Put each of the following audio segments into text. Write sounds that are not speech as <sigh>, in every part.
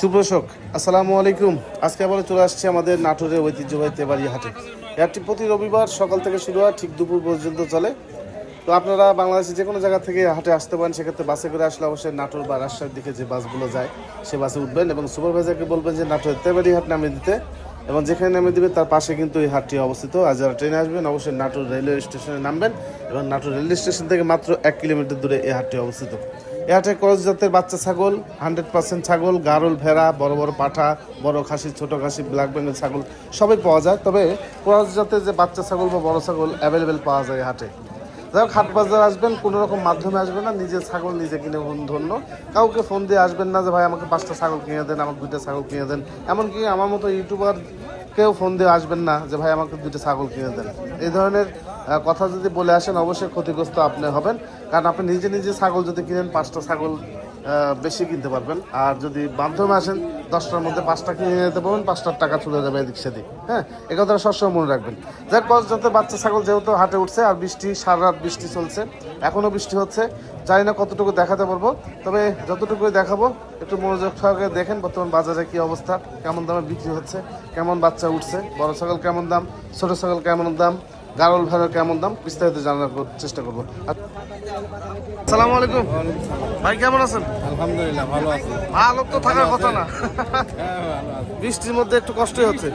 সুপ্রশক আসসালামু আলাইকুম। আজকে আবার চলে আসছে আমাদের নাটোরের ঐতিহ্যবাহী তেবাড়ি হাটে। হাটটি প্রতি রবিবার সকাল থেকে শুরু হয়, ঠিক দুপুর পর্যন্ত চলে। তো আপনারা বাংলাদেশে যে কোনো জায়গা থেকে হাটে আসতে পারেন, সেক্ষেত্রে বাসে করে আসলে অবশ্যই নাটোর বা রাজশাহীর দিকে যে বাসগুলো যায়, সে বাসে উঠবেন এবং সুপারভাইজারকে বলবেন যে, নাটোরের তেবাড়ি হাট নামে দিতে। এবং যেখানে নামে দিবে, তার পাশে কিন্তু এই হাটটি অবস্থিত। আর যারা ট্রেনে আসবেন, অবশ্যই নাটোর রেলওয়ে স্টেশনে নামবেন এবং নাটোর রেলওয়ে স্টেশন থেকে মাত্র এক কিলোমিটার দূরে এই হাটটি অবস্থিত। এই হাটে ক্রস জাতের বাচ্চা ছাগল, হান্ড্রেড পার্সেন্ট ছাগল, গারল, ভেড়া, বড় বড় পাঠা, বড় খাসি, ছোট খাসি, ব্ল্যাক বেঙ্গল ছাগল, সবই পাওয়া যায়। তবে ক্রস জাতের যে বাচ্চা ছাগল বা বড় ছাগল অ্যাভেলেবেল পাওয়া যায় হাটে। যাই হোক, হাট বাজার আসবেন, কোনো রকম মাধ্যমে আসবেন না নিজের ছাগল নিজে কিনে ধন্য। কাউকে ফোন দিয়ে আসবেন না যে, ভাই, আমাকে পাঁচটা ছাগল কিনে দেন, আমাকে দুইটা ছাগল কিনে দেন। এমনকি আমার মতো ইউটিউবার কেউ ফোন দিয়ে আসবেন না যে, ভাই, আমাকে দুইটা ছাগল কিনে দেন। এই ধরনের কথা যদি বলে আসেন, অবশ্যই ক্ষতিগ্রস্ত আপনি হবেন। কারণ আপনি নিজে নিজে ছাগল যদি কিনেন, পাঁচটা ছাগল বেশি কিনতে পারবেন। আর যদি মাধ্যমে আসেন, দশটার মধ্যে পাঁচটা কিনে নিতে পারবেন, পাঁচটার টাকা চলে যাবে এদিক সেদিক। হ্যাঁ এ কথাটা সবসময় মনে রাখবেন। যার কস যাতে বাচ্চা ছাগল যেহেতু হাটে উঠছে, আর বৃষ্টি, সারা রাত বৃষ্টি চলছে, এখনও বৃষ্টি হচ্ছে। জানি না কতটুকু দেখাতে পারব, তবে যতটুকু দেখাবো, একটু মনোযোগ সহকারে দেখেন, বর্তমান বাজারে কি অবস্থা, কেমন দামে বিক্রি হচ্ছে, কেমন বাচ্চা উঠছে, বড় ছাগল কেমন দাম, ছোট ছাগল কেমন দাম গারল ভেড়ার কেমন দাম? বিস্তারিত জানার চেষ্টা করব। আসসালামু আলাইকুম। ভাই কেমন আছেন? আলহামদুলিল্লাহ ভালো আছি। ভালো তো থাকার কথা না। হ্যাঁ বৃষ্টির মধ্যে একটু কষ্টই হচ্ছে।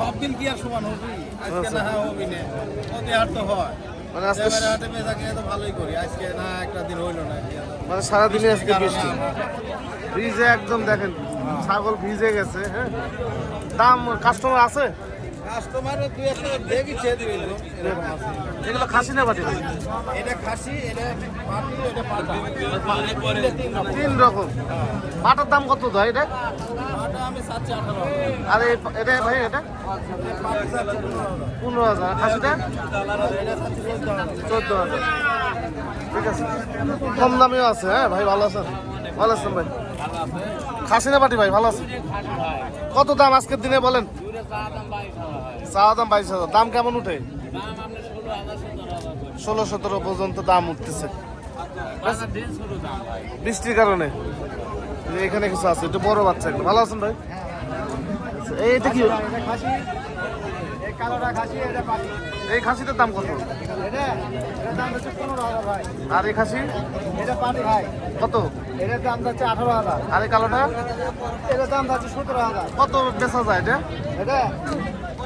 সব দিন কি আর সমান হবে? আজকে না হয় হবি না তো হয়। মানে আজকে ভালোই করি। আজকে না একটা দিন হইল না। মানে সারাদিনই আজকে বৃষ্টি। ভিজে একদম দেখেন ছাগল ভিজে গেছে হ্যাঁ। দাম কাস্টমার আছে? কাস্টমারও দুই একটা দেখি। এগুলো খাসি না ভাই? এটা খাসি এটা পাটি এটা পাটা। তিন রকম। পাটার দাম কত দেয় এটা? পাটা আর এটা ভাই এটা? পনেরো হাজার। খাসিটা? চোদ্দ হাজার। ঠিক আছে। কম দামেও আছে হ্যাঁ ভাই ভালো আছেন? ভালো আছেন ভাই? খাসি না বাটি ভাই ভালো আছে কত দাম আজকের দিনে বলেন? চা দাম বাইশ হাজার। দাম কেমন উঠে? ষোলো সতেরো পর্যন্ত দাম উঠতেছে। বৃষ্টির কারণে। এখানে কিছু আছে একটু বড় বাচ্চা একটু ভালো আছেন ভাই? আচ্ছা, এই এটা কি? এই খাসিটার দাম কত? আর এই খাসি? এটা ভাই। কত? এটার দাম যাচ্ছে আঠারো হাজার। আর এই কালোটা? এটার দাম যাচ্ছে সতেরো হাজার। কত বেচা যায় এটা? এটা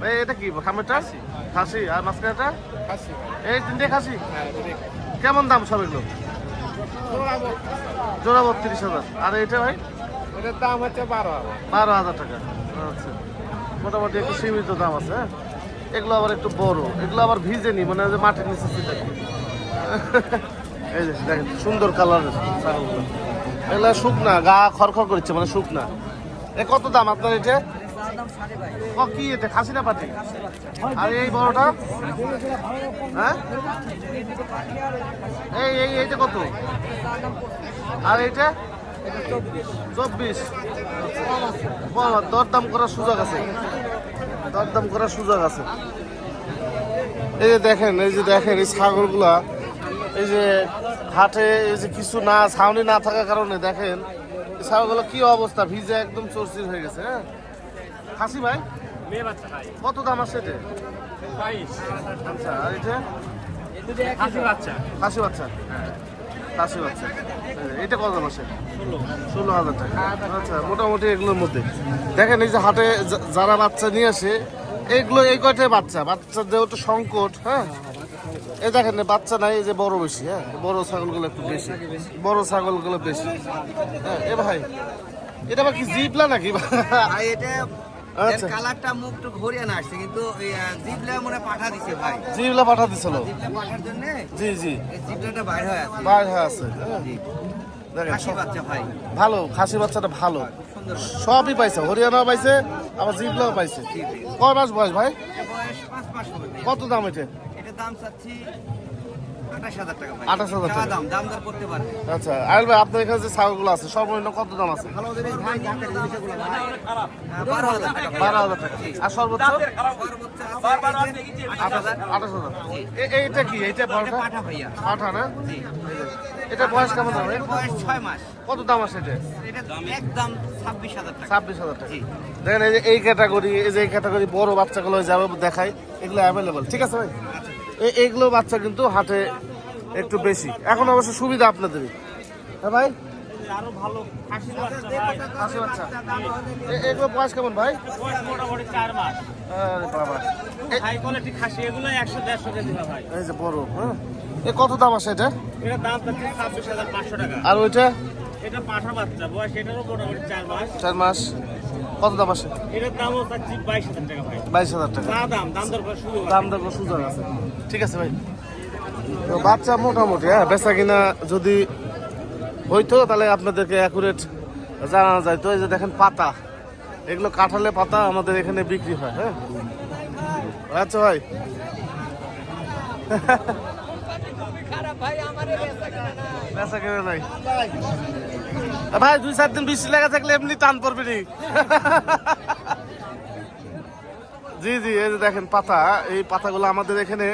ভাই এটা কি খামেরটা? খাসি। আর মাঝখানেটা এই তিনটে খাসি? কেমন দাম সব এগুলো? জোড়া বত্রিশ হাজার। আর এটা ভাই? এটার দাম হচ্ছে বারো হাজার। বারো হাজার টাকা। আচ্ছা। মোটামুটি একটু সীমিত দাম আছে হ্যাঁ? এগুলো আবার একটু বড়। এগুলো আবার ভিজেনি মানে ওই যে মাটির নিচে ছিল এই যে দেখেন সুন্দর কালারের ছাগলগুলো। এগুলো শুকনা গা খড়খড় করছে মানে শুকনা। এ কত দাম আপনার এটা? ও, কি এটা? খাসি না পাটি? আর এই বড়টা? হ্যাঁ? এই এই, এইটা কত? আর এইটা? চব্বিশ। দরদাম করার সুযোগ আছে। দরদাম করার সুযোগ আছে। এই যে দেখেন, এই যে দেখেন এই ছাগলগুলা, এই যে হাটে এই যে কিছু না, ছাউনি না থাকার কারণে দেখেন ছাগলগুলো কি অবস্থা? ভিজে একদম চরচির হয়ে গেছে হ্যাঁ? খাসি ভাই? কত দাম আছে এটা আচ্ছা আর এটা খাসি বাচ্চা। খাসি বাচ্চা? এই- এটা কত দাম আছে? ষোলো। হাজার টাকা। আচ্ছা মোটামুটি এগুলোর মধ্যে। দেখেন এই যে হাটে যা- যারা বাচ্চা নিয়ে আসে এইগুলো এই কয়টাই বাচ্চা? বাচ্চার যেহেতু সংকট হ্যাঁ? এই দেখেন বাচ্চা নাই এই যে বড় বেশি হ্যাঁ? বড় ছাগলগুলো একটু বেশি। বড় ছাগলগুলো বেশি। হ্যাঁ এ ভাই এটা আবার কি জিপলা নাকি? এটা আচ্ছা। কালারটা মুখ হরিয়ানা আসছে কিন্তু এই, জিবলা মনে পাঠা দিছে ভাই। জিবলা পাঠা দিছিল। জিবলা পাঠার জন্য? জি জি। জিবলাটা বাইর হয়ে আছে। বাইর হয়ে আছে। হ্যাঁ। জি। দেখেন খাসি বাচ্চা ভাই। ভালো খাসি বাচ্চাটা ভালো। সবই পাইছে হরিয়ানাও পাইছে আবার জিবলাও পাইছে। কয় মাস বয়স ভাই? কত দাম এটা? এটার দাম চাচ্ছি আঠাশ হাজার টাকা ভাই 28,000 টাকা। চাওয়া দাম দাম দর করতে পারবে আচ্ছা ভাই আপনার এখানে যে ছাগলগুলো আছে সর্বনিম্ন কত দাম আছে হ্যাঁ, বারো হাজার টাকা আর সর্বোচ্চ আঠাশ হাজার এইটা কি এইটা পাঠা না এটা বয়স কেমন হবে বয়স ছয় মাস কত দাম আছে এটা একদম ছাব্বিশ হাজার টাকা ছাব্বিশ হাজার টাকা দেখেন এই যে এই ক্যাটাগরি এই যে এই ক্যাটাগরি বড় বাচ্চাগুলো যাবে দেখাই এগুলো অ্যাভেলেবল ঠিক আছে ভাই এই এইগুলো বাচ্চা কিন্তু হাটে একটু বেশি। এখন অবশ্য সুবিধা আপনাদেরই হ্যাঁ ভাই? আরও ভালো বাচ্চা। বাচ্চা এগুলো বয়স কেমন ভাই? মোটামুটি চার মাস হাই কোয়ালিটি খাসি এগুলো একশো দেড়শো কেজি ভাই এই যে বড় হ্যাঁ? এ কত দাম আছে এটা? দাম ছাব্বিশ হাজার পাঁচশো টাকা আর ওইটা? এটা পাঠা বাচ্চা বয়স এটারও মোটামুটি চার মাস। চার মাস। কত দাম আছে? এটার দামও চাচ্ছি বাইশ হাজার টাকা ভাই। বাইশ হাজার টাকা। না দাম দাম দর করে দাম দর সুযোগ আছে ঠিক আছে ভাই। তো বাচ্চা মোটামুটি হ্যাঁ বেচা কিনা যদি হইতো তাহলে আপনাদেরকে অ্যাকুরেট জানা যায়। তো এই যে দেখেন পাতা এগুলো কাঁঠালে পাতা আমাদের এখানে বিক্রি হয় হ্যাঁ। আচ্ছা ভাই। বেচা কিনা নাই। ভাই, দুই, চার দিন বৃষ্টি লাগা থাকলে এমনি টান পড়বে নি। জি জি, এই যে দেখেন পাতা, এই পাতাগুলো আমাদের এখানে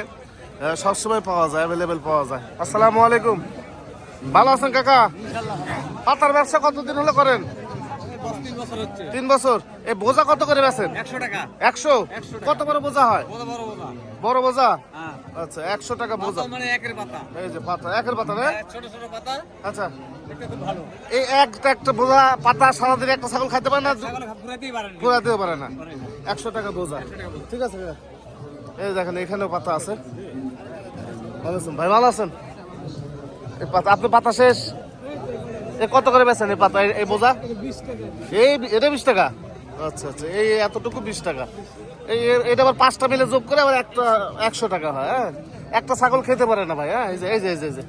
সবসময় পাওয়া যায় অ্যাভেলেবেল পাওয়া যায়। আসসালামু আলাইকুম। ভালো আছেন কাকা? পাতার ব্যবসা কতদিন হলো করেন? তিন বছর এই বোঝা কত করে বেছেন একশো টাকা। একশো? কত বড় বোঝা হয়? বড় বোঝা। হ্যাঁ। আচ্ছা একশো টাকা বোঝা। মানে একের পাতা। এই যে পাতা একের পাতা ছোট ছোট পাতা। আচ্ছা। এই একটা একটা বোঝা পাতা সারাদিন একটা ছাগল খাইতে পারে না? ঘুরাতেই পারেন ঘোরা দিতে পারে না। একশো টাকা বোঝা। ঠিক আছে এই দেখেন এখানেও পাতা আছে। ভালো আছেন? ভাই ভালো আছেন? পাতা আপনি পাতা শেষ? কত করে বেছেন এই পাতা? এই- বোঝা? এই এটা বিশ টাকা? আচ্ছা আচ্ছা। এই এতটুকু বিশ টাকা। এই এটা আবার পাঁচটা মিলে যোগ করে আবার একটা একশো টাকা হয় হ্যাঁ? একটা ছাগল খেতে পারে না ভাই হ্যাঁ? এই যে এই যে এই যে এই যে।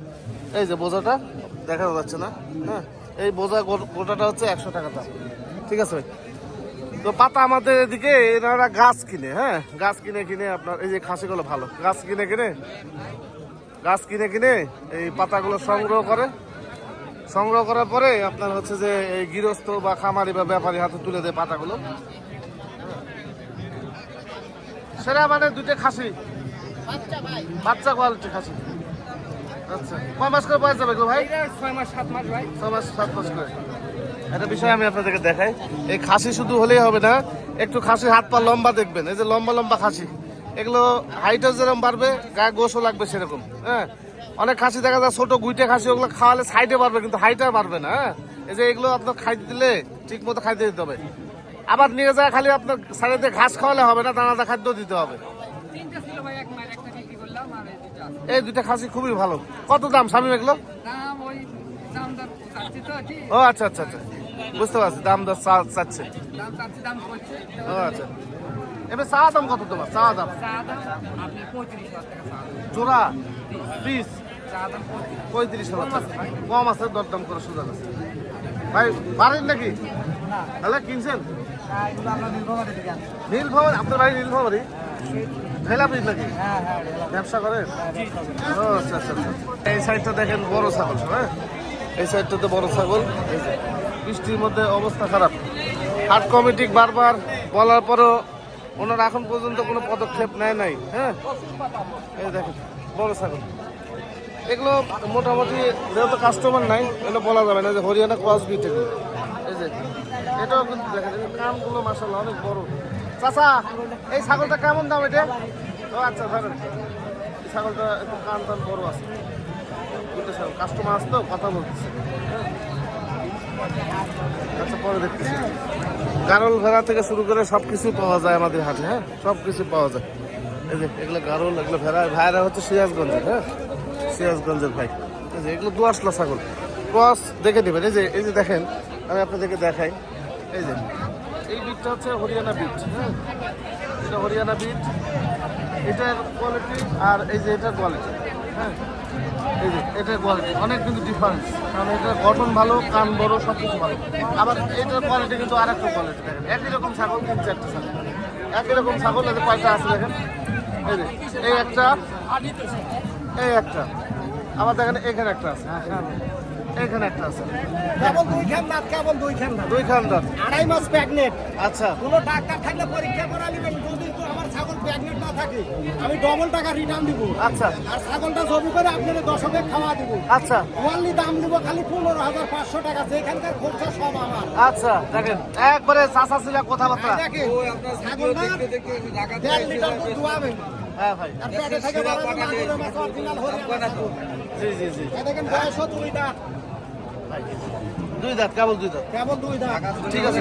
এই যে বোঝাটা দেখা যাচ্ছে না হ্যাঁ? এই বোঝা গোটাটা হচ্ছে একশো টাকা দাম। ঠিক আছে ভাই? তো পাতা আমাদের এদিকে এনারা গাছ কিনে হ্যাঁ? গাছ কিনে কিনে আপনার এই যে খাসিগুলো ভালো। গাছ কিনে কিনে? গাছ কিনে কিনে এই পাতাগুলো সংগ্রহ করে। সংগ্রহ করার পরে আপনার হচ্ছে যে এই গৃহস্থ বা খামারি বা ব্যাপারী হাতে তুলে দেয় পাতাগুলো। সেটা মানে দুইটা খাসি। বাচ্চা কোয়ালিটি খাসি। আচ্ছা কয় মাস করে যাবে গো ভাই? ছয় মাস সাত মাস ভাই। মাস সাত মাস করে। একটা বিষয় আমি আপনাদেরকে দেখাই। এই খাসি শুধু হলেই হবে না একটু খাসির হাত পা লম্বা দেখবেন। এই যে লম্বা লম্বা খাসি। এগুলো হাইটও যেরকম বাড়বে গায়ে গোসও লাগবে সেরকম। হ্যাঁ? অনেক খাসি দেখা যায় ছোট গুইটে খাসি ওগুলো খাওয়ালে সাইডে বাড়বে কিন্তু হাইটে বাড়বে না হ্যাঁ? এই যে এগুলো আপনার খাইতে দিলে ঠিক মতো খাইতে দিতে হবে। আবার নিয়ে যায় খালি আপনার সাইডে ঘাস খাওয়ালে হবে না দানাদার খাদ্য দিতে হবে। এই দুটা দুইটা খাসি খুবই ভালো। কত দাম স্বামী এগুলো ও আচ্ছা আচ্ছা আচ্ছা। বুঝতে পারছি দাম দর চাচ্ছে। ও আচ্ছা। এবার চা দাম কত তোমার? চা দাম। জোড়া? পিস পঁয়ত্রিশ কম আছে দরদাম করে সুযোগ আছে। ভাই বাড়ির নাকি? তাহলে কিনছেন? হ্যাঁ নীলভবন আপনার বাড়ি ভেলা পিস নাকি? হ্যাঁ হ্যাঁ ব্যবসা করেন? ও আচ্ছা আচ্ছা আচ্ছা। এই সাইডটা দেখেন বড় ছাগল হ্যাঁ? এই সাইডটাতে বড় ছাগল। বৃষ্টির মধ্যে অবস্থা খারাপ। হাট কমিটি বারবার বলার পরও ওনারা এখন পর্যন্ত কোনো পদক্ষেপ নেয় নাই হ্যাঁ? এই দেখেন বড় ছাগল। এগুলো মোটামুটি যেহেতু কাস্টমার নাই, এগুলো বলা যাবে না যে হরিয়ানা ক্রস বিট এগুলো। এই যে, এটাও কিন্তু দেখেন এই কানগুলো মাসাল্লাহ অনেক বড়। চাচা, এই ছাগলটা কেমন দাম এটা? ও আচ্ছা ধরেন, এই ছাগলটা একটু কান টান বড় আছে। কাস্টমার আসতো কথা বলতেছে। আচ্ছা পরে দেখতেছি। গারল ভেড়া থেকে শুরু করে সব কিছু পাওয়া যায় আমাদের হাটে হ্যাঁ? সব কিছু পাওয়া যায়। এই যে, এগুলো গারল, এগুলো ভেড়া, ভাইরা হচ্ছে সিরাজগঞ্জের হ্যাঁ? সিরাজগঞ্জের ভাই। এগুলো দুয়াশলা ছাগল। ক্রস দেখে নেবেন। এই যে এই যে দেখেন, আমি আপনাদেরকে দেখাই। এই যে, এই বিটটা হচ্ছে হরিয়ানা বিট হ্যাঁ? এটা হরিয়ানা বিট। এটার কোয়ালিটি আর এই যে, এটার কোয়ালিটি হ্যাঁ? এই যে, এটার কোয়ালিটি অনেক কিন্তু ডিফারেন্স কারণ এটার গঠন ভালো, কান বড় সব কিছু ভালো। আবার এটার কোয়ালিটি কিন্তু আর একটা কোয়ালিটি দেখেন। একই রকম ছাগল, তিন, চারটে ছাগল। একই রকম ছাগল এদের কয়টা আছে দেখেন? এই যে, এই একটা এই একটা। আবার দেখেন এখানে একটা আছে এখানে। একটা আছে। কেবল দুই খান দাঁত কেবল দুই খান দাঁত। দুই খান দাঁত। আড়াই মাস প্রেগনেন্ট আচ্ছা। কোনো ডাক্তার থাকলে পরীক্ষা করা নেবেন যদি তো আমার ছাগল প্রেগনেন্ট না থাকে আমি ডবল টাকা রিটার্ন দিব। আচ্ছা। আর ছাগলটা জমি করে দশকে খাওয়া দিব। আচ্ছা। ওয়ানলি দাম দিব খালি পনেরো হাজার পাঁচশো টাকা যেখানকার খরচা সব আমার। আচ্ছা দেখেন একবারে চাষা ছিল কথাবার্তা। দেখেন ছাগলটা দেড় লিটার দুধ দুয়াবেন। হ্যাঁ ভাই। জি জি জি। দেখেন দুই দাঁত। দুই দাঁত কেবল দুই দাঁত। কেবল দুই দাঁত। ঠিক আছে।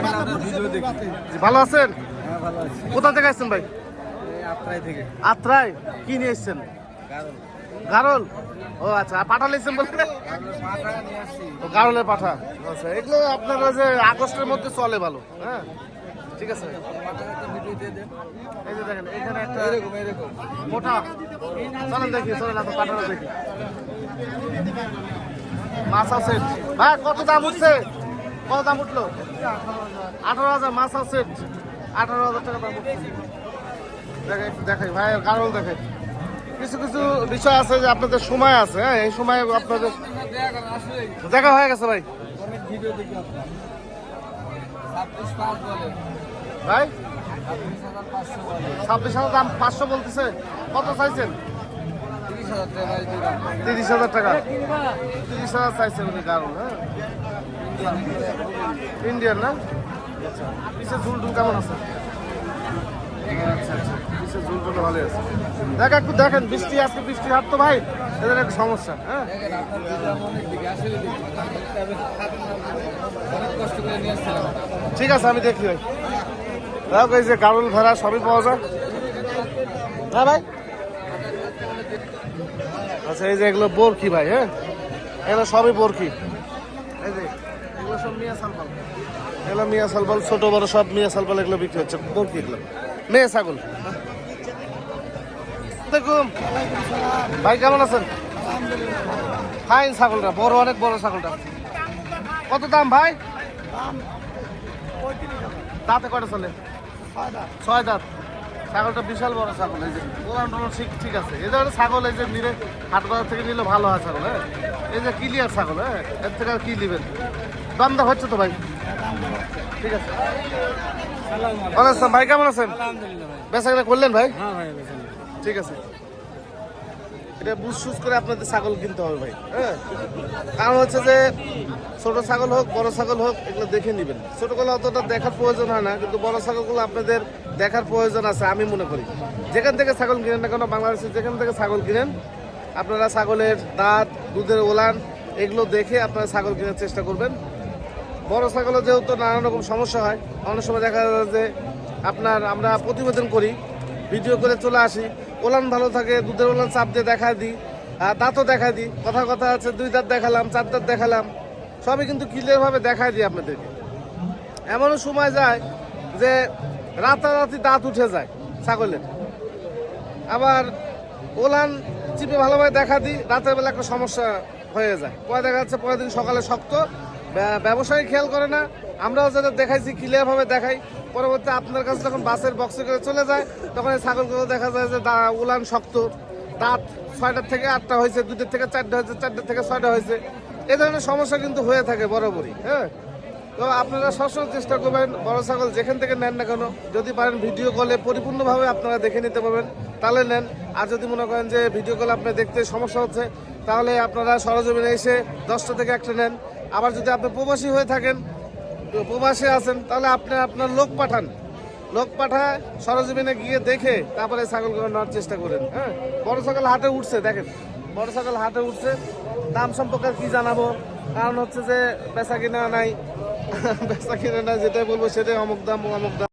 ভালো আছেন? হ্যাঁ ভালো আছি। কোথা থেকে আসছেন ভাই? আত্রাই কি নিয়ে এসছেন? গারল। ও আচ্ছা পাঠা লিখছেন বলতে? ও গারলের পাঠা। আচ্ছা এগুলো আপনারা যে আগস্টের মধ্যে চলে ভালো হ্যাঁ? ঠিক আছে? এই যে দেখেন এখানে একটা এরকম এরকম। মোটা। চলেন দেখি চলেন আপনার পাঠাটা দেখি। মাছ আছে। ভাই কত দাম উঠছে? কত দাম উঠল? আঠারো হাজার মাছ আছে। আঠারো হাজার টাকা দাম উঠছে। দেখে একটু দেখাই। ভাই কারণ দেখে কিছু কিছু বিষয় আছে যে আপনাদের সময় আছে হ্যাঁ? এই সময় আপনাদের দেখা হয়ে গেছে ভাই। অনেক ভিডিও দেখি আপনার। ভাই? ছাব্বিশ হাজার দাম পাঁচশো বলতেছে। কত চাইছেন? তিরিশ হাজার টাকা। তিরিশ হাজার চাইছেন উনি কারণ হ্যাঁ? ইন্ডিয়ান না? আচ্ছা পিসের কেমন আছে? আচ্ছা আচ্ছা ভালো আছে। দেখ, একটু দেখেন, বৃষ্টি, আজকে বৃষ্টি হাত তো ভাই, এদের একটা সমস্যা হ্যাঁ? ঠিক আছে, আমি দেখি ভাই। দেখো এই যে গারুল ভেড়া সবই পাওয়া যায়। হ্যাঁ ভাই? আচ্ছা এই যে এগুলো বোরকি ভাই হ্যাঁ? এগুলো সবই বোরকি। এই যে, এগুলো মিয়া সালপাল এগুলো মিয়া সালপাল ছোট বড় সব মিয়া সালপাল এগুলো বিক্রি হচ্ছে, বোরকি এগুলো। মেয়ে ছাগল। দেখুন। ভাই, কেমন আছেন? ফাইন ছাগলটা, বড়, অনেক বড় ছাগলটা। কত দাম ভাই? দাঁতে কটা চলে? ছয় দাঁত। ছাগলটা বিশাল বড় ছাগল এই যে ওলান টোলান ঠিক ঠিক আছে। এই ধরনের ছাগল এই যে নিলে হাট বাজার থেকে নিলে ভালো হয় ছাগল হ্যাঁ? এই যে ক্লিয়ার ছাগল হ্যাঁ? এর থেকে আর কি নেবেন? দাম দা হচ্ছে তো ভাই? ঠিক আছে। ভালো আছেন ভাই কেমন আছেন? আলহামদুলিল্লাহ বেচা কেনা করলেন ভাই? হ্যাঁ ভাই ঠিক আছে। এটা বুঝ সুজ করে আপনাদের ছাগল কিনতে হবে ভাই হ্যাঁ? কারণ হচ্ছে যে ছোট ছাগল হোক, বড় ছাগল হোক, এগুলো দেখে নেবেন। ছোটগুলো অতটা দেখার প্রয়োজন হয় না, কিন্তু বড় ছাগলগুলো আপনাদের দেখার প্রয়োজন আছে, আমি মনে করি। যেখান থেকে ছাগল কিনেন না কেন বাংলাদেশে যেখান থেকে ছাগল কিনেন, আপনারা ছাগলের দাঁত, দুধের ওলান, এগুলো দেখে আপনারা ছাগল কেনার চেষ্টা করবেন। বড় ছাগলে যেহেতু নানান রকম সমস্যা হয়, অনেক সময় দেখা যায় যে আপনার আমরা প্রতিবেদন করি, ভিডিও করে চলে আসি ওলান ভালো থাকে, দুধের ওলান চাপ দিয়ে দেখা দিই। দাঁতও দেখা দিই। কথা কথা আছে, দুই দাঁত দেখালাম, চার দাঁত দেখালাম। সবই কিন্তু ক্লিয়ারভাবে দেখা দিই আপনাদেরকে। এমনও সময় যায় যে রাতারাতি দাঁত উঠে যায় ছাগলের। আবার ওলান চিপে ভালোভাবে দেখা দিই, রাতের বেলা একটা সমস্যা হয়ে যায়। পরে দেখা যাচ্ছে পরের দিন সকালে শক্ত ব্যবসায়ী খেয়াল করে না। আমরাও যাদের দেখাইছি ক্লিয়ারভাবে দেখাই। পরবর্তী আপনার কাছে যখন বাসের বক্সে করে চলে যায়, তখন এই ছাগলগুলো দেখা যায় যে উলান শক্ত। দাঁত ছয়টার থেকে আটটা হয়েছে দুটোর থেকে চারটা হয়েছে, চারটার থেকে ছয়টা হয়েছে। এ ধরনের সমস্যা কিন্তু হয়ে থাকে বরাবরই হ্যাঁ? তো আপনারা সবসময় চেষ্টা করবেন, বড় ছাগল যেখান থেকে নেন না কেন, যদি পারেন ভিডিও কলে পরিপূর্ণভাবে আপনারা দেখে নিতে পারবেন, তাহলে নেন। আর যদি মনে করেন যে ভিডিও কলে আপনার দেখতে সমস্যা হচ্ছে, তাহলে আপনারা সরজমিনে এসে দশটা থেকে একটা নেন। আবার যদি আপনি প্রবাসী হয়ে থাকেন প্রবাসী আছেন, তাহলে আপনি আপনার লোক পাঠান। লোক পাঠায় সরজমিনে গিয়ে দেখে তারপরে ছাগলগুলো নেওয়ার চেষ্টা করেন হ্যাঁ? বড় ছাগল হাটে উঠছে, দেখেন। বড় ছাগল হাটে উঠছে। দাম সম্পর্কে কি জানাব? কারণ হচ্ছে যে বেচা কিনা নাই। <laughs> বেচা কিনা নাই, যেটাই বলব সেটাই অমুক দাম অমুক দাম।